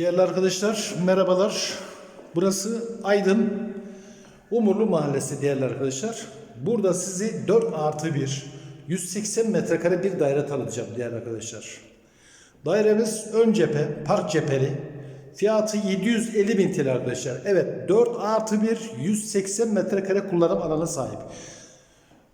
Değerli arkadaşlar merhabalar. Burası Aydın Umurlu Mahallesi değerli arkadaşlar. Burada sizi 4 artı 1 180 metrekare bir daire tanıtacağım değerli arkadaşlar. Dairemiz ön cephe, park cepheli. Fiyatı 750 bin TL arkadaşlar. Evet 4 artı 1 180 metrekare kullanım alanı sahip.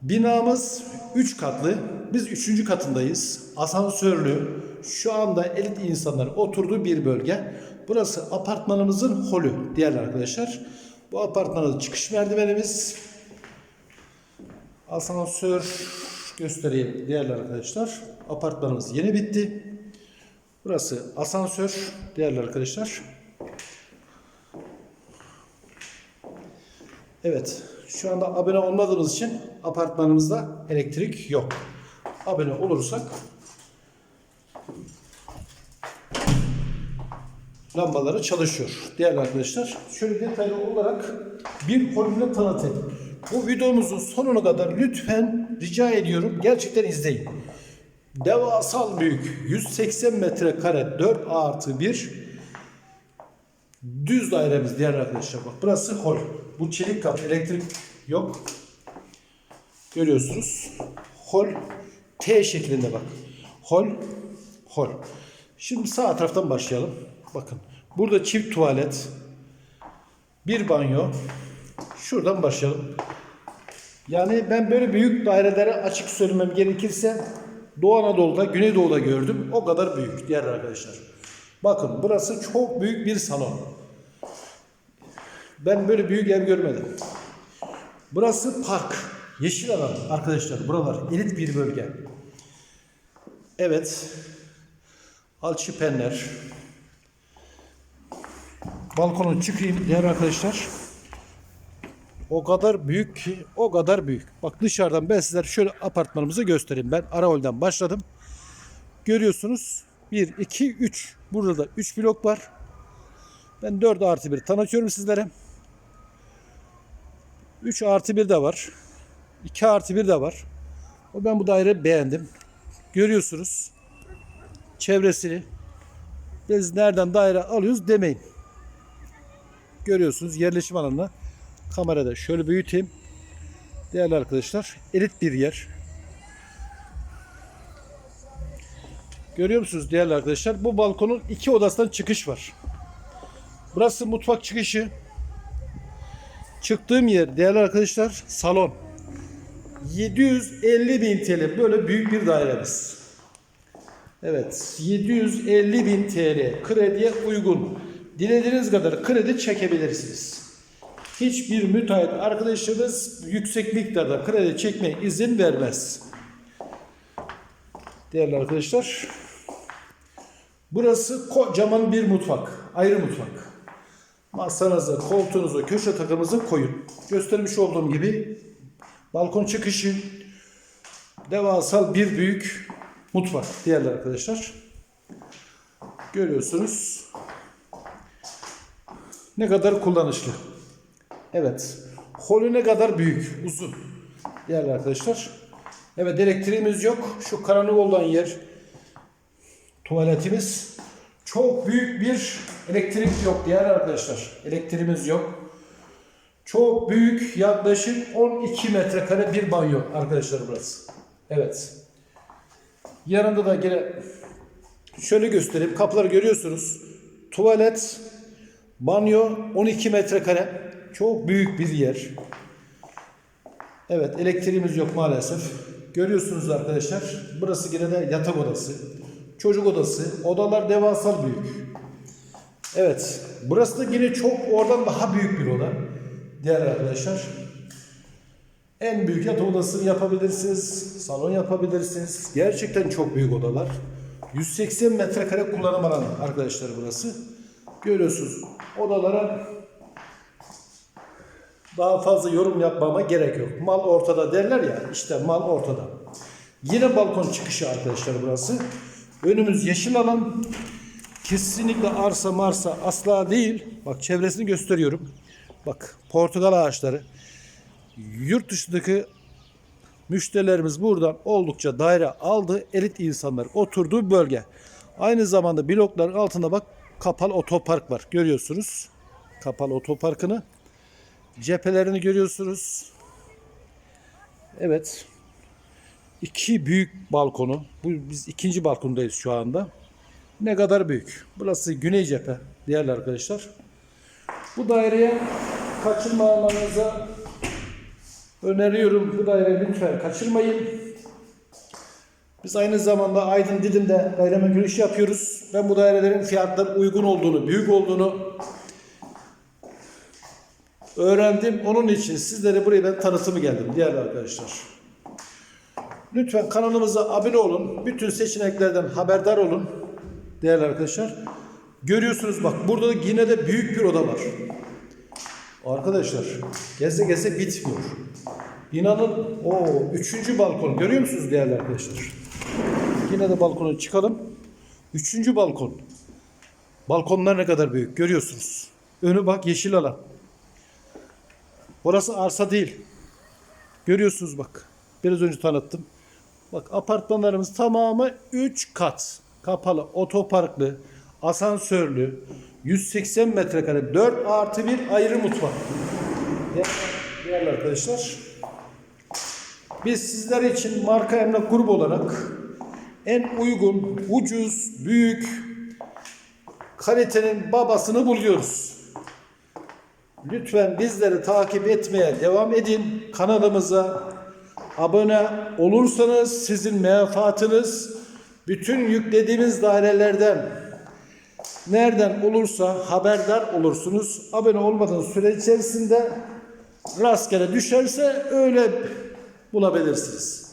Binamız 3 katlı. Biz 3. katındayız. Asansörlü. Şu anda elit insanlar oturduğu bir bölge. Burası apartmanımızın holü değerli arkadaşlar. Bu apartmanın çıkış merdivenimiz. Asansör göstereyim değerli arkadaşlar. Apartmanımız yeni bitti. Burası asansör değerli arkadaşlar. Evet, şu anda abone olmadığımız için apartmanımızda elektrik yok. Abone olursak lambaları çalışıyor. Değerli arkadaşlar, şöyle detaylı olarak bir holümle tanıtayım. Bu videomuzun sonuna kadar lütfen rica ediyorum gerçekten izleyin. Devasal büyük 180 metrekare 4 artı 1 Düz dairemiz diğer arkadaşlar bak. Burası hol. Bu çelik kapı elektrik yok. Görüyorsunuz. Hol T şeklinde bak. Hol hol. Şimdi sağ taraftan başlayalım. Bakın. Burada çift tuvalet. Bir banyo. Şuradan başlayalım. Yani ben böyle büyük dairelere açık söylemem gerekirse Doğu Anadolu'da, Güneydoğu'da gördüm. O kadar büyük diğer arkadaşlar. Bakın burası çok büyük bir salon. Ben böyle büyük ev görmedim. Burası park. Yeşil alan arkadaşlar. Buralar elit bir bölge. Evet. Alçıpenler. Balkona çıkayım diğer arkadaşlar. O kadar büyük ki o kadar büyük. Bak dışarıdan ben sizlere şöyle apartmanımızı göstereyim. Ben Araol'den başladım. Görüyorsunuz 1, 2, 3. Burada da 3 blok var. Ben 4 artı 1 tanıtıyorum sizlere. 3 artı 1 de var. 2 artı 1 de var. O ben bu daireyi beğendim. Görüyorsunuz. Çevresini. Biz nereden daire alıyoruz demeyin. Görüyorsunuz yerleşim alanına. Kamerada şöyle büyüteyim. Değerli arkadaşlar elit bir yer. Görüyor musunuz değerli arkadaşlar? Bu balkonun iki odasından çıkış var. Burası mutfak çıkışı. Çıktığım yer değerli arkadaşlar salon. 750 bin TL böyle büyük bir dairemiz. Evet 750 bin TL krediye uygun. Dilediğiniz kadar kredi çekebilirsiniz. Hiçbir müteahhit arkadaşımız yüksek miktarda kredi çekmeye izin vermez. Değerli arkadaşlar burası kocaman bir mutfak. Ayrı mutfak. Masanızı, koltuğunuzu, köşe takımınızı koyun. Göstermiş olduğum gibi balkon çıkışı devasal bir büyük mutfak değerli arkadaşlar. Görüyorsunuz ne kadar kullanışlı. Evet. Holü ne kadar büyük, uzun. Değerli arkadaşlar. Evet elektriğimiz yok. Şu karanlık olan yer tuvaletimiz. Çok büyük bir elektrik yok değerli arkadaşlar. Elektriğimiz yok. Çok büyük yaklaşık 12 metrekare bir banyo arkadaşlar burası. Evet. Yanında da gene şöyle göstereyim. Kapıları görüyorsunuz. Tuvalet, banyo 12 metrekare. Çok büyük bir yer. Evet elektriğimiz yok maalesef. Görüyorsunuz arkadaşlar. Burası yine de yatak odası. Çocuk odası. Odalar devasal büyük. Evet. Burası da yine çok oradan daha büyük bir oda. Diğer arkadaşlar. En büyük yatak odasını yapabilirsiniz. Salon yapabilirsiniz. Gerçekten çok büyük odalar. 180 metrekare kullanım alanı arkadaşlar burası. Görüyorsunuz odalara daha fazla yorum yapmama gerek yok. Mal ortada derler ya işte mal ortada. Yine balkon çıkışı arkadaşlar burası. Önümüz yeşil alan. Kesinlikle arsa marsa asla değil. Bak çevresini gösteriyorum. Bak portakal ağaçları. Yurt dışındaki müşterilerimiz buradan oldukça daire aldı. Elit insanlar oturduğu bölge. Aynı zamanda blokların altında bak kapalı otopark var. Görüyorsunuz. Kapalı otoparkını. Cephelerini görüyorsunuz. Evet. İki büyük balkonu. Bu biz ikinci balkondayız şu anda. Ne kadar büyük. Burası güney cephe değerli arkadaşlar. Bu daireye kaçırmamanıza öneriyorum. Bu daireyi lütfen kaçırmayın. Biz aynı zamanda Aydın Didim'de gayrimenkul işi yapıyoruz. Ben bu dairelerin fiyatları uygun olduğunu, büyük olduğunu öğrendim. Onun için sizlere buraya ben tanıtımı geldim değerli arkadaşlar. Lütfen kanalımıza abone olun. Bütün seçeneklerden haberdar olun. Değerli arkadaşlar. Görüyorsunuz bak burada da yine de büyük bir oda var. Arkadaşlar geze geze bitmiyor. Binanın o üçüncü balkon görüyor musunuz değerli arkadaşlar? Yine de balkona çıkalım. Üçüncü balkon. Balkonlar ne kadar büyük görüyorsunuz. Önü bak yeşil alan. Orası arsa değil. Görüyorsunuz bak. Biraz önce tanıttım. Bak apartmanlarımız tamamı 3 kat. Kapalı, otoparklı, asansörlü, 180 metrekare, 4 artı 1 ayrı mutfak. Değerli, arkadaşlar, biz sizler için marka emlak grubu olarak en uygun, ucuz, büyük, kalitenin babasını buluyoruz. Lütfen bizleri takip etmeye devam edin. Kanalımıza abone olursanız sizin menfaatiniz bütün yüklediğimiz dairelerden nereden olursa haberdar olursunuz. Abone olmadığınız süre içerisinde rastgele düşerse öyle bulabilirsiniz.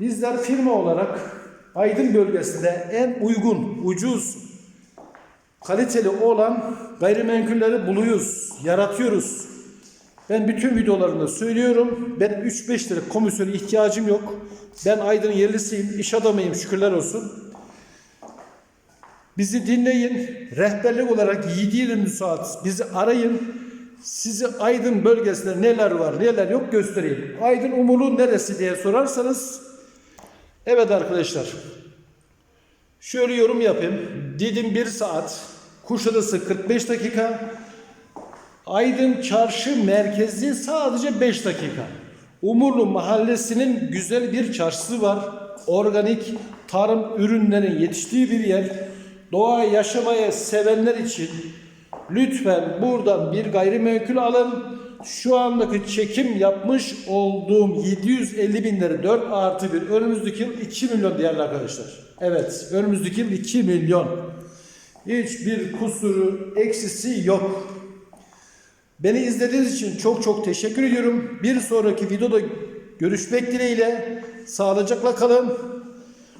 Bizler firma olarak Aydın bölgesinde en uygun, ucuz, kaliteli olan gayrimenkulleri buluyoruz, yaratıyoruz. Ben bütün videolarımda söylüyorum. Ben 3-5 lira komisyon ihtiyacım yok. Ben Aydın yerlisiyim, iş adamıyım şükürler olsun. Bizi dinleyin. Rehberlik olarak 7-24 saat bizi arayın. Sizi Aydın bölgesinde neler var neler yok göstereyim. Aydın Umulu neresi diye sorarsanız evet arkadaşlar şöyle yorum yapayım. Didim 1 saat, Kuşadası 45 dakika, Aydın Çarşı merkezi sadece 5 dakika. Umurlu Mahallesi'nin güzel bir çarşısı var. Organik tarım ürünlerinin yetiştiği bir yer. Doğa yaşamaya sevenler için lütfen buradan bir gayrimenkul alın. Şu andaki çekim yapmış olduğum 750 bin lira 4 artı 1 önümüzdeki yıl 2 milyon değerli arkadaşlar. Evet önümüzdeki yıl 2 milyon. Hiçbir kusuru eksisi yok. Beni izlediğiniz için çok çok teşekkür ediyorum. Bir sonraki videoda görüşmek dileğiyle. Sağlıcakla kalın.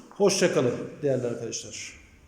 Hoşça kalın değerli arkadaşlar.